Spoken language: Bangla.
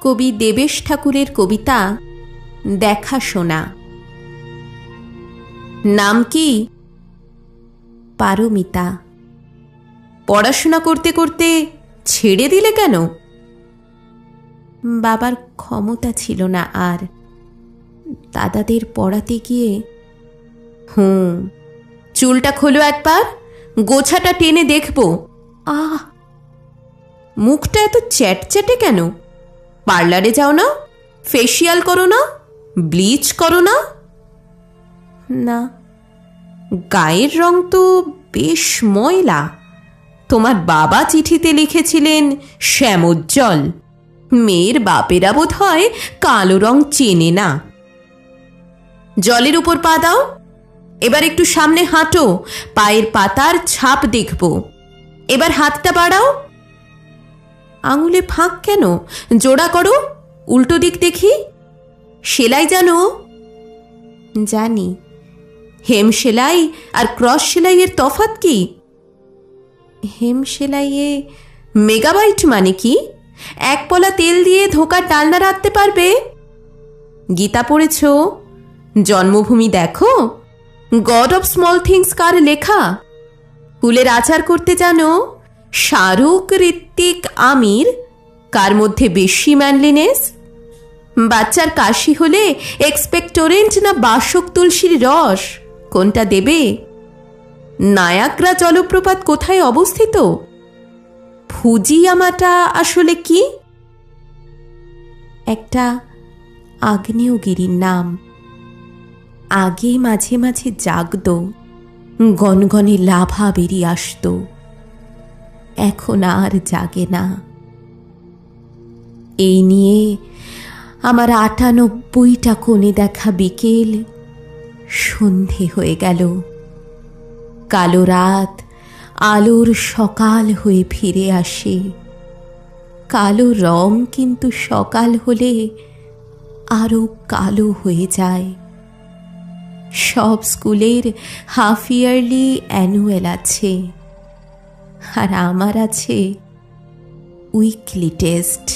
কবি দেবেশ ঠাকুরের কবিতা দেখা শোনা। নাম কি? পারমিতা। পড়াশোনা করতে করতে ছেড়ে দিলে কেন? বাবার ক্ষমতা ছিল না আর দাদাদের পড়াতে গিয়ে, হুম, চুলটা খোলো একবার, গোছাটা টেনে দেখব। আহ! মুখটা এত চ্যাটচ্যাটে কেন? পার্লারে যাও না ফেসিয়াল করো না ব্লিচ করো না। না, গায়ের রং তো বেশ ময়লা। তোমার বাবা চিঠিতে লিখেছিলেন, শ্যামোজ্জ্বল। মেয়ের বাপেরা বোধ হয় কালো রং চেনে না। জলের উপর পা দাও, এবার একটু সামনে হাঁটো, পায়ের পাতার ছাপ দেখব। এবার হাতটা বাড়াও আঙুলে ফাঁক কেন? জোড়া করো, উল্টো দিক দেখি। সেলাই জানো? জানি। হেম সেলাই আর ক্রস সেলাইয়ের তফাত কি? হেম সেলাইয়ে মেগাবাইট মানে কি? এক পলা তেল দিয়ে ধোকার ডালনা রাখতে পারবে? গীতা পড়েছ? জন্মভূমি দেখো? গড অফ স্মল থিংস কার লেখা? ফুলের আচার করতে জানো? শাহরুখ ঋত্বিক আমির? কার মধ্যে বেশি ম্যানলিনেস বাচ্চার কাশি হলে এক্সপেক্টোরেন্ট না বাসক তুলসীর রস? কোনটা দেবে? নায়াগ্রা জলপ্রপাত কোথায় অবস্থিত? ফুজিয়ামাটা আসলে কি? একটা আগ্নেয়গিরির নাম। আগে মাঝে মাঝে জাগত, গনগনে লাভা বেরিয়ে আসত। এখন আর জাগে না। এই নিয়ে আমার আটানব্বইটা কোণে দেখা বিকেল, সন্ধে হয়ে গেল। কালো রাত, আলোর সকাল হয়ে ফিরে আসে। কালো রং কিন্তু সকাল হলে আরও কালো হয়ে যায়। সব স্কুলের হাফ ইয়ারলি অ্যানুয়াল আছে। আর আমার আছে উইকলি টেস্ট